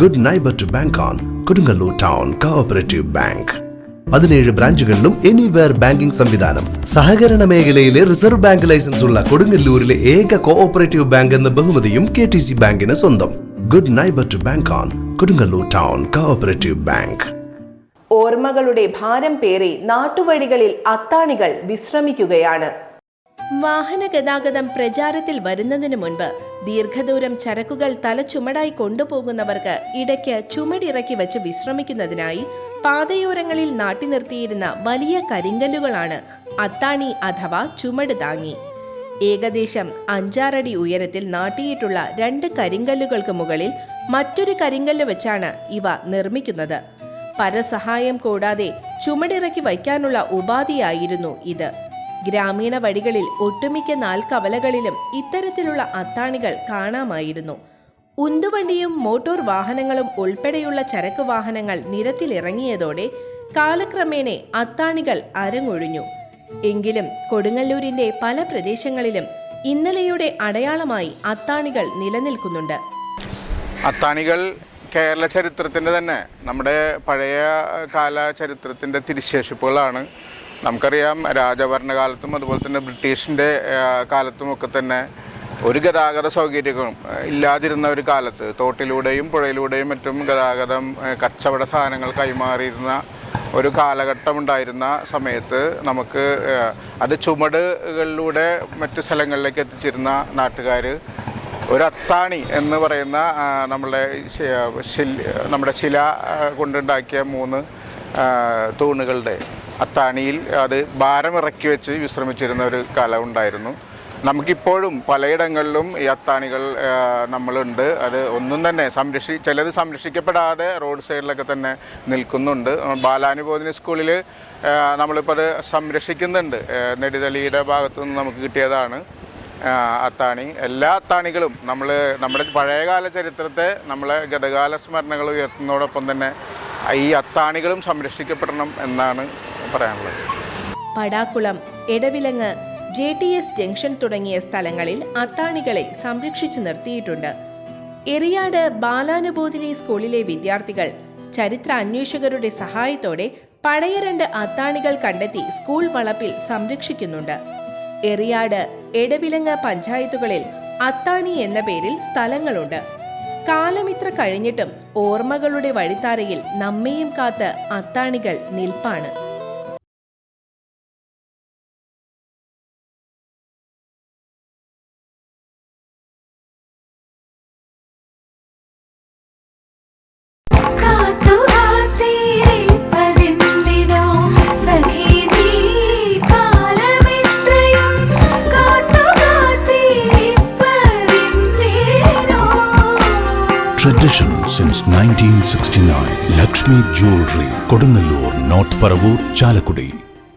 Good neighbour to bank on Kodungallur town cooperative bank പതിനേഴ് ബ്രാഞ്ചുകളിലും anywhere banking സംവിധാനം. സഹകരണ മേഖലയിലെ റിസർവ് ബാങ്ക് ലൈസൻസ് ഉള്ള കൊടുങ്ങല്ലൂരിലെ ഏക കോഓപ്പറേറ്റീവ് ബാങ്ക് എന്ന ബഹുമതിയും കെ ടി സി ബാങ്കിന് സ്വന്തം. Good neighbour to bank on Kodungallur town cooperative bank ഓർമ്മകളുടെ ഭാരം പേറി നാട്ടുവഴികളിൽ അത്താണികൾ വിശ്രമിക്കുകയാണ്. വാഹന ഗതാഗതം പ്രചാരത്തിൽ വരുന്നതിന് മുൻപ് ദീർഘദൂരം ചരക്കുകൾ തലച്ചുമടായി കൊണ്ടുപോകുന്നവർക്ക് ഇടയ്ക്ക് ചുമടിറക്കി വെച്ച് വിശ്രമിക്കുന്നതിനായി പാതയോരങ്ങളിൽ നാട്ടി നിർത്തിയിരുന്ന വലിയ കരിങ്കല്ലുകളാണ് അത്താണി അഥവാ ചുമട് താങ്ങി. ഏകദേശം അഞ്ചാറടി ഉയരത്തിൽ നാട്ടിയിട്ടുള്ള രണ്ട് കരിങ്കല്ലുകൾക്ക് മുകളിൽ മറ്റൊരു കരിങ്കല്ല് വെച്ചാണ് ഇവ നിർമ്മിക്കുന്നത്. പരസഹായം കൂടാതെ ചുമടിറക്കി വയ്ക്കാനുള്ള ഉപാധിയായിരുന്നു ഇത്. ഗ്രാമീണ വഴികളിൽ ഒട്ടുമിക്ക നാൽക്കവലകളിലും ഇത്തരത്തിലുള്ള അത്താണികൾ കാണാമായിരുന്നു. ഉന്തുവണ്ടിയും മോട്ടോർ വാഹനങ്ങളും ഉൾപ്പെടെയുള്ള ചരക്ക് വാഹനങ്ങൾ നിരത്തിലിറങ്ങിയതോടെ കാലക്രമേണെ അത്താണികൾ അരങ്ങൊഴിഞ്ഞു. എങ്കിലും കൊടുങ്ങല്ലൂരിന്റെ പല പ്രദേശങ്ങളിലും ഇന്നലെയുടെ അടയാളമായി അത്താണികൾ നിലനിൽക്കുന്നുണ്ട്. അത്താണികൾ കേരള ചരിത്രത്തിന്റെ തന്നെ. നമ്മുടെ പഴയ കാല ചരിത്രത്തിന്റെ തിരിശേഷിപ്പുകളാണ്. നമുക്കറിയാം രാജഭരണകാലത്തും അതുപോലെ തന്നെ ബ്രിട്ടീഷിന്റെ കാലത്തുമൊക്കെ തന്നെ ഒരു ഗതാഗത സൗകര്യങ്ങളും ഇല്ലാതിരുന്ന ഒരു കാലത്ത് തോട്ടിലൂടെയും പുഴയിലൂടെയും മറ്റും ഗതാഗതം കച്ചവട സാധനങ്ങൾ കൈമാറിയിരുന്ന ഒരു കാലഘട്ടം ഉണ്ടായിരുന്ന സമയത്ത് നമുക്ക് അത് ചുമടുകളിലൂടെ മറ്റു സ്ഥലങ്ങളിലേക്ക് എത്തിച്ചിരുന്ന നാട്ടുകാർ ഒരു അത്താണി എന്ന് പറയുന്ന ശിൽ- നമ്മുടെ ശില കൊണ്ടുണ്ടാക്കിയ മൂന്ന് തൂണുകളുടെ അത്താണിയിൽ അത് ഭാരം ഇറക്കി വെച്ച് വിശ്രമിച്ചിരുന്ന ഒരു കാലം ഉണ്ടായിരുന്നു. നമുക്കിപ്പോഴും പലയിടങ്ങളിലും ഈ അത്താണികൾ നമ്മളുണ്ട്. അത് ഒന്നും തന്നെ സംരക്ഷി ചിലത് സംരക്ഷിക്കപ്പെടാതെ റോഡ് സൈഡിലൊക്കെ തന്നെ നിൽക്കുന്നുണ്ട്. ബാലാനുബോധിനി സ്കൂളിൽ നമ്മളിപ്പോൾ അത് സംരക്ഷിക്കുന്നുണ്ട്. നെടിതളിയുടെ ഭാഗത്തു നിന്ന് നമുക്ക് കിട്ടിയതാണ് അത്താണി. എല്ലാ അത്താണികളും നമ്മൾ നമ്മുടെ പഴയകാല ചരിത്രത്തെ നമ്മളെ ഗതകാല സ്മരണകൾ ഉയർത്തുന്നതോടൊപ്പം തന്നെ ഈ അത്താണികളും സംരക്ഷിക്കപ്പെടണം എന്നാണ് പറയാനുള്ളത്. Padakulam Edavilangu J T S junction തുടങ്ങിയ സ്ഥലങ്ങളിൽ അത്താണികളെ സംരക്ഷിച്ചു നിർത്തിയിട്ടുണ്ട്. എറിയാട് ബാലാനുബോധിനി സ്കൂളിലെ വിദ്യാർത്ഥികൾ ചരിത്ര അന്വേഷകരുടെ സഹായത്തോടെ പഴയ രണ്ട് അത്താണികൾ കണ്ടെത്തി സ്കൂൾ വളപ്പിൽ സംരക്ഷിക്കുന്നുണ്ട്. എറിയാട് എടവിലങ്ങ് പഞ്ചായത്തുകളിൽ അത്താണി എന്ന പേരിൽ സ്ഥലങ്ങളുണ്ട്. കാലമിത്ര കഴിഞ്ഞിട്ടും ഓർമ്മകളുടെ വഴിത്താരയിൽ നമ്മയും കാത്ത് അത്താണികൾ നിൽപ്പാണ്. Tradition since 1969. Lakshmi Jewelry, Kodunallur, North Paravur, Chalakudi.